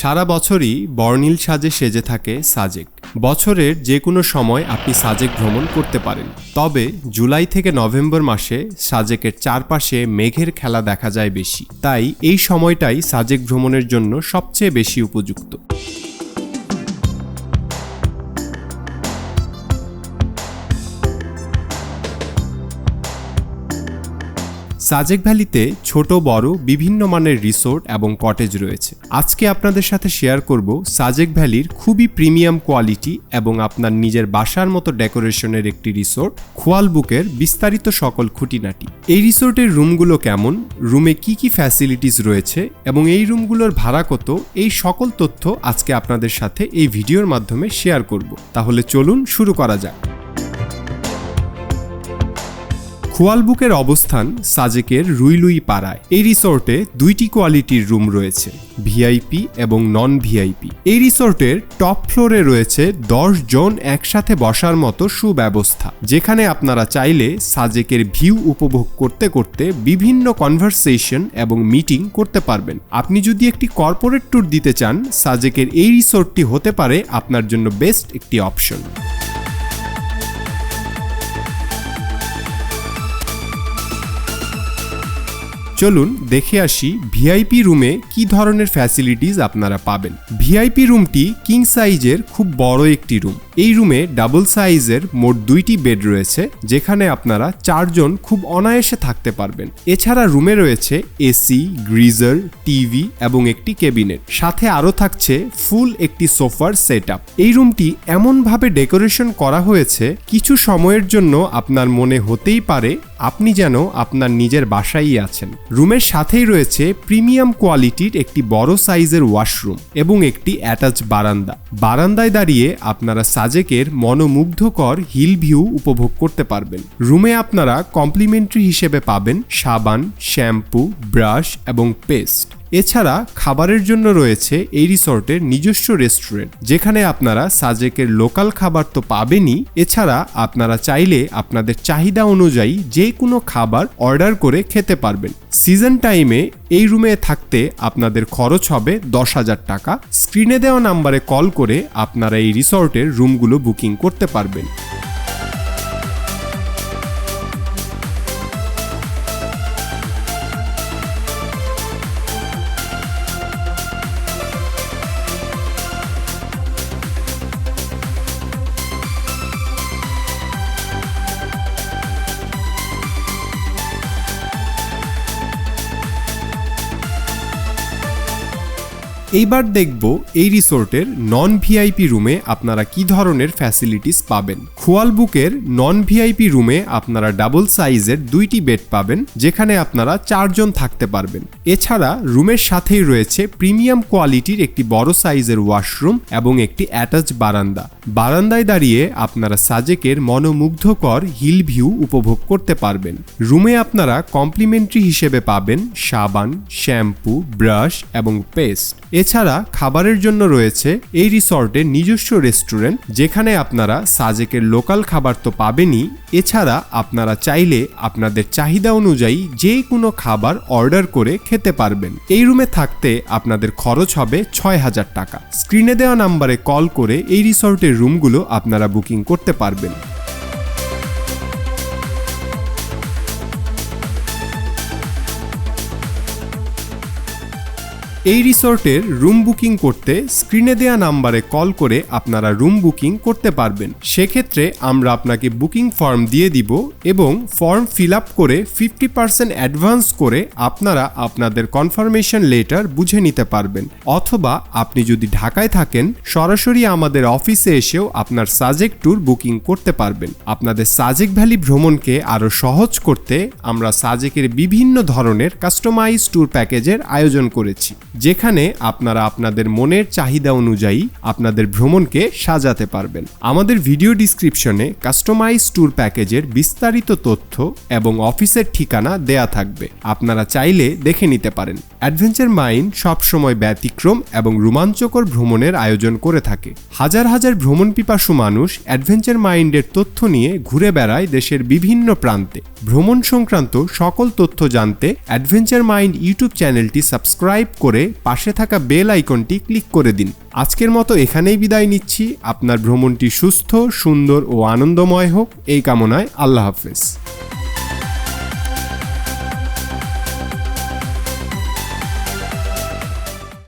সারা বছরই বর্ণিল সাজে সেজে থাকে সাজেক। বছরের যে কোনো সময় আপনি সাজেক ভ্রমণ করতে পারেন। তবে জুলাই থেকে নভেম্বর মাসে সাজেকের চারপাশে মেঘের খেলা দেখা যায় বেশি। তাই এই সময়টাই সাজেক ভ্রমণের জন্য সবচেয়ে বেশি উপযুক্ত। সাজেক ভ্যালিতে ছোট, বড়, বিভিন্ন মানের রিসোর্ট এবং কটেজ রয়েছে। আজকে আপনাদের সাথে শেয়ার করব সাজেক ভ্যালির খুবই প্রিমিয়াম কোয়ালিটি এবং আপনার নিজের বাসার মতো ডেকোরেশনের একটি রিসোর্ট, খোয়াল বুকের বিস্তারিত সকল খুঁটিনাটি। এই রিসোর্টের রুমগুলো কেমন? রুমে কি কি ফ্যাসিলিটিস রয়েছে? এবং এই রুমগুলোর ভাড়া কত? এই সকল তথ্য আজকে আপনাদের সাথে এই ভিডিওর মাধ্যমে শেয়ার করব। তাহলে চলুন শুরু করা যাক। খোয়ালবুকের অবস্থান সাজেকের রুইলুই পাড়ায়। এই রিসোর্টে দুইটি কোয়ালিটির রুম রয়েছে, ভিআইপি এবং নন ভিআইপি এই রিসোর্টের টপ ফ্লোরে রয়েছে দশ জন একসাথে বসার মতো সুব্যবস্থা, যেখানে আপনারা চাইলে সাজেকের ভিউ উপভোগ করতে করতে বিভিন্ন কনভারসেশন এবং মিটিং করতে পারবেন। আপনি যদি একটি কর্পোরেট ট্যুর দিতে চান, সাজেকের এই রিসোর্টটি হতে পারে আপনার জন্য বেস্ট একটি অপশন। চলুন দেখে আসি ভিআইপি রুমে কি ধরনের ফ্যাসিলিটিস আপনারা পাবেন। ভিআইপি রুমটি কিং সাইজের খুব বড় একটি রুম এই রুমে ডাবল সাইজের মোট দুইটি বেড রয়েছে, যেখানে আপনারা চারজন খুব অনায়াসে থাকতে পারবেন। এছাড়া রুমে রয়েছে এসি গ্রিজার টিভি এবং একটি কেবিনেট সাথে আরও থাকছে ফুল একটি সোফার সেট এই রুমটি এমনভাবে ডেকোরেশন করা হয়েছে, কিছু সময়ের জন্য আপনার মনে হতেই পারে আপনি যেন আপনার নিজের বাসায় আছেন। রুমের সাথেই রয়েছে প্রিমিয়াম কোয়ালিটির একটি বড় সাইজের ওয়াশরুম এবং একটি অ্যাটাচ বারান্দা। বারান্দায় দাঁড়িয়ে আপনারা সাজেকের মনোমুগ্ধকর হিল ভিউ উপভোগ করতে পারবেন। রুমে আপনারা কমপ্লিমেন্টারি হিসেবে পাবেন সাবান, শ্যাম্পু, ব্রাশ এবং পেস্ট। এছাড়া খাবারের জন্য রয়েছে এই রিসর্টের নিজস্ব রেস্টুরেন্ট, যেখানে আপনারা সাজেকের লোকাল খাবার তো পাবেনই। এছাড়া আপনারা চাইলে আপনাদের চাহিদা অনুযায়ী যে কোনো খাবার অর্ডার করে খেতে পারবেন। সিজন টাইমে এই রুমে থাকতে আপনাদের খরচ হবে দশ হাজার টাকা। স্ক্রিনে দেওয়া নাম্বারে কল করে আপনারা এই রিসর্টের রুমগুলো বুকিং করতে পারবেন। এইবার দেখব এই রিসোর্টের নন ভিআইপি রুমে আপনারা কি ধরনের ফ্যাসিলিটিস পাবেন। খোয়াল বুকের নন ভিআইপি রুমে আপনারা ডাবল সাইজের দুইটি বেড পাবেন, যেখানে আপনারা চারজন থাকতে পারবেন। এছাড়া রুমের সাথেই রয়েছে প্রিমিয়াম কোয়ালিটির একটি বড় সাইজের ওয়াশরুম এবং একটি অ্যাটাচ বারান্দা। বারান্দায় দাঁড়িয়ে আপনারা সাজেকের মনোমুগ্ধকর হিল ভিউ উপভোগ করতে পারবেন। রুমে আপনারা কমপ্লিমেন্টারি হিসেবে পাবেন সাবান, শ্যাম্পু, ব্রাশ এবং পেস্ট। এছাড়া খাবারের জন্য রয়েছে এই রিসর্টের নিজস্ব রেস্টুরেন্ট, যেখানে আপনারা সাজেকের লোকাল খাবার তো পাবেনই। এছাড়া আপনারা চাইলে আপনাদের চাহিদা অনুযায়ী যে কোনো খাবার অর্ডার করে খেতে পারবেন। এই রুমে থাকতে আপনাদের খরচ হবে ছয় হাজার টাকা। স্ক্রিনে দেওয়া নাম্বারে কল করে এই রিসর্টের রুমগুলো আপনারা বুকিং করতে পারবেন। এই রিসর্টের রুম বুকিং করতে স্ক্রিনে দেওয়া নাম্বারে কল করে আপনারা রুম বুকিং করতে পারবেন। সেক্ষেত্রে আমরা আপনাকে বুকিং ফর্ম দিয়ে দিব এবং ফর্ম ফিল আপ করে ফিফটি পার্সেন্ট অ্যাডভান্স করে আপনারা আপনাদের কনফার্মেশন লেটার বুঝে নিতে পারবেন। অথবা আপনি যদি ঢাকায় থাকেন, সরাসরি আমাদের অফিসে এসেও আপনার সাজেক ট্যুর বুকিং করতে পারবেন। আপনাদের সাজেক ভ্যালি ভ্রমণকে আরও সহজ করতে আমরা সাজেকের বিভিন্ন ধরনের কাস্টমাইজ ট্যুর প্যাকেজের আয়োজন করেছি। যেখানে আপনারা আপনাদের মনের চাহিদা অনুযায়ী আপনাদের ভ্রমণকে সাজাতে পারবেন। আমাদের ভিডিও ডিসক্রিপশনে কাস্টমাইজ ট্যুর প্যাকেজের বিস্তারিত তথ্য এবং অফিসের ঠিকানা দেয়া থাকবে। আপনারা চাইলে দেখে নিতে পারেন। অ্যাডভেঞ্চার মাইন্ড সবসময় ব্যতিক্রম এবং রোমাঞ্চকর ভ্রমণের আয়োজন করে থাকে। হাজার হাজার ভ্রমণ পিপাসু মানুষ অ্যাডভেঞ্চার মাইন্ডের তথ্য নিয়ে ঘুরে বেড়ায় দেশের বিভিন্ন প্রান্তে। ভ্রমণ সংক্রান্ত সকল তথ্য জানতে অ্যাডভেঞ্চার মাইন্ড ইউটিউব চ্যানেলটি সাবস্ক্রাইব করে পাশে থাকা বেল আইকনটি ক্লিক করে দিন। আজকের মতো এখানেই বিদায় নিচ্ছি। আপনার ভ্রমণটি সুস্থ, সুন্দর ও আনন্দময় হোক। এই কামনায় আল্লাহ হাফেজ।